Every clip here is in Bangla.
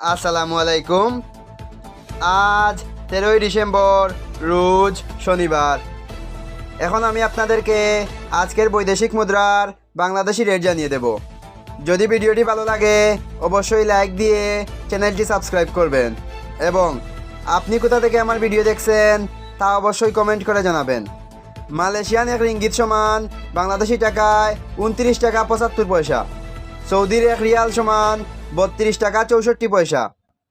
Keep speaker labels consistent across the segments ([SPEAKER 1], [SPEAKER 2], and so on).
[SPEAKER 1] আসসালামু আলাইকুম। আজ তেরোই ডিসেম্বর, রোজ শনিবার। এখন আমি আপনাদেরকে আজকের বৈদেশিক মুদ্রার বাংলাদেশি রেট জানিয়ে দেব। যদি ভিডিওটি ভালো লাগে, অবশ্যই লাইক দিয়ে চ্যানেলটি সাবস্ক্রাইব করবেন। এবং আপনি কোথা থেকে আমার ভিডিও দেখছেন, তা অবশ্যই কমেন্ট করে জানাবেন। মালয়েশিয়ান এক রিঙ্গিত সমান বাংলাদেশি টাকায় উনত্রিশ টাকা পঁচাত্তর পয়সা। সৌদির এক রিয়াল সমান বত্রিশ টাকা চৌষট্টি পয়সা।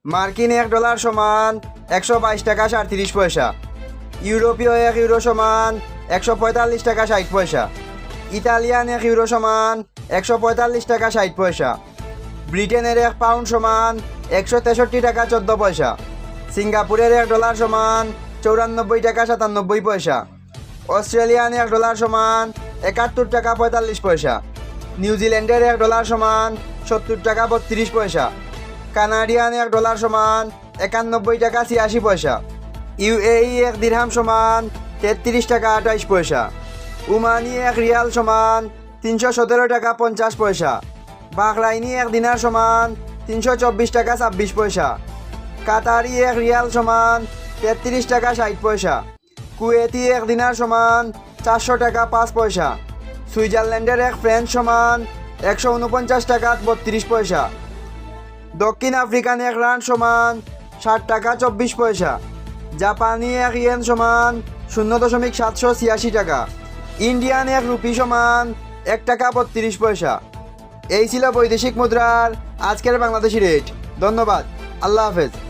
[SPEAKER 1] মার্কিন এক ডলার সমান একশো বাইশ টাকা সাঁত্রিশ পয়সা। ইউরোপীয় এক ইউরো সমান একশো পঁয়তাল্লিশ টাকা ষাট পয়সা। ইতালিয়ান এক ইউরো সমান একশো পঁয়তাল্লিশ টাকা ষাট পয়সা। ব্রিটেনের এক পাউন্ড সমান একশো তেষট্টি টাকা চোদ্দ পয়সা। সিঙ্গাপুরের এক ডলার সমান চৌরানব্বই টাকা সাতানব্বই পয়সা। অস্ট্রেলিয়ান এক ডলার সমান একাত্তর টাকা পঁয়তাল্লিশ পয়সা। নিউজিল্যান্ডের এক ডলার সমান সত্তর টাকা বত্রিশ পয়সা। কানাডিয়ান এক ডলার সমান একানব্বই টাকা ছিয়াশি পয়সা। ইউএই এক দিরহাম সমান তেত্রিশ টাকা আঠাইশ পয়সা। উমানি এক রিয়াল সমান তিনশো সতেরো টাকা পঞ্চাশ পয়সা। বাহরাইনি এক দিনার সমান তিনশো চব্বিশ টাকা ছাব্বিশ পয়সা। কাতারি এক রিয়াল সমান তেত্রিশ টাকা ষাট পয়সা। কুয়েতি এক দিনার সমান চারশো টাকা পাঁচ পয়সা। সুইজারল্যান্ডের এক ফ্রেঞ্চ সমান একশো উনপঞ্চাশ টাকা, বত্রিশ পয়সা। দক্ষিণ আফ্রিকান এক রান সমান ষাট টাকা, চব্বিশ পয়সা। জাপানি এক ইয়েন সমান শূন্য দশমিক সাতশো ছিয়াশি টাকা। ইন্ডিয়ান এক রুপি সমান এক টাকা, বত্রিশ পয়সা। এই ছিল বৈদেশিক মুদ্রার আজকের বাংলাদেশি রেট। ধন্যবাদ। আল্লাহ হাফেজ।